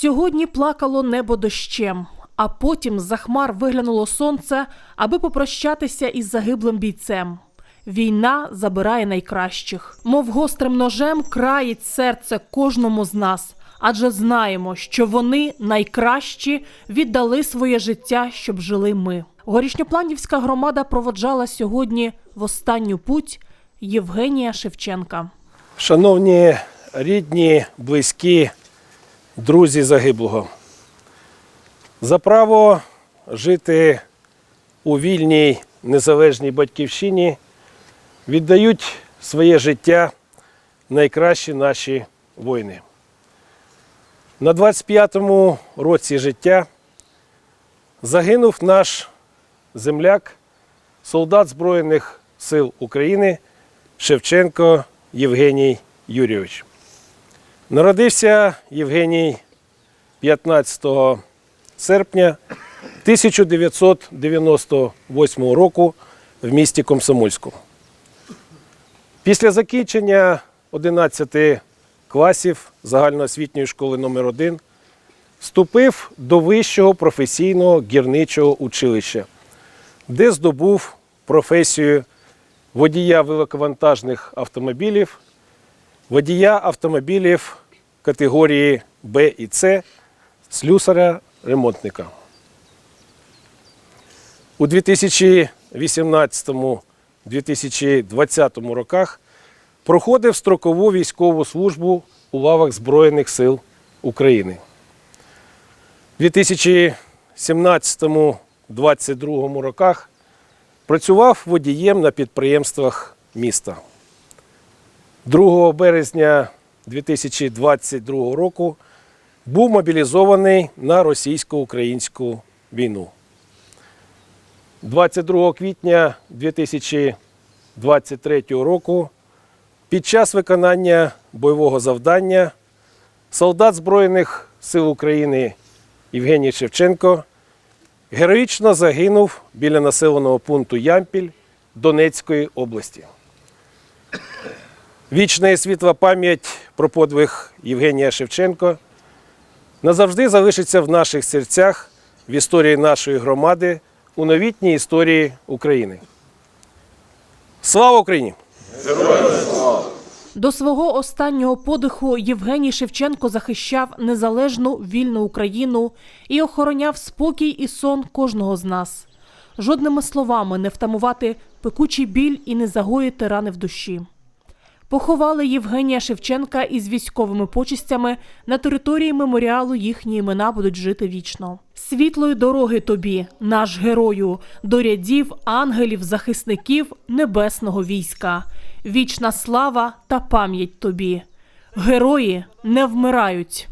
Сьогодні плакало небо дощем, а потім з-за хмар виглянуло сонце, аби попрощатися із загиблим бійцем. Війна забирає найкращих, мов гострим ножем країть серце кожному з нас, адже знаємо, що вони найкращі віддали своє життя, щоб жили ми. Горішньопланівська громада проводжала сьогодні в останню путь Євгенія Шевченка. Шановні рідні, близькі, друзі загиблого, за право жити у вільній незалежній батьківщині віддають своє життя найкращі наші воїни. На 25-му році життя загинув наш земляк, солдат Збройних сил України Шевченко Євгеній Юрійович. Народився Євгеній 15 серпня 1998 року в місті Комсомольську. Після закінчення 11 класів загальноосвітньої школи номер 1 вступив до Вищого професійного гірничого училища, де здобув професію водія великовантажних автомобілів, водія автомобілів категорії Б і С, слюсаря ремонтника. У 2018-2020 роках проходив строкову військову службу у лавах Збройних сил України. У 2017-2022 роках Працював водієм на підприємствах міста. 2 березня 2022 року був мобілізований на російсько-українську війну. 22 квітня 2023 року під час виконання бойового завдання солдат Збройних сил України Євгеній Шевченко героїчно загинув біля населеного пункту Ямпіль Донецької області. Вічна і світла пам'ять про подвиг Євгенія Шевченко назавжди залишиться в наших серцях в історії нашої громади у новітній історії України. Слава Україні! До свого останнього подиху Євгеній Шевченко захищав незалежну вільну Україну і охороняв спокій і сон кожного з нас. Жодними словами не втамувати пекучий біль і не загоїти рани в душі. Поховали Євгенія Шевченка із військовими почистями на території меморіалу їхні імена будуть жити вічно. Світлої дороги тобі, наш герою, до рядів ангелів, захисників небесного війська. Вічна слава та пам'ять тобі. Герої не вмирають.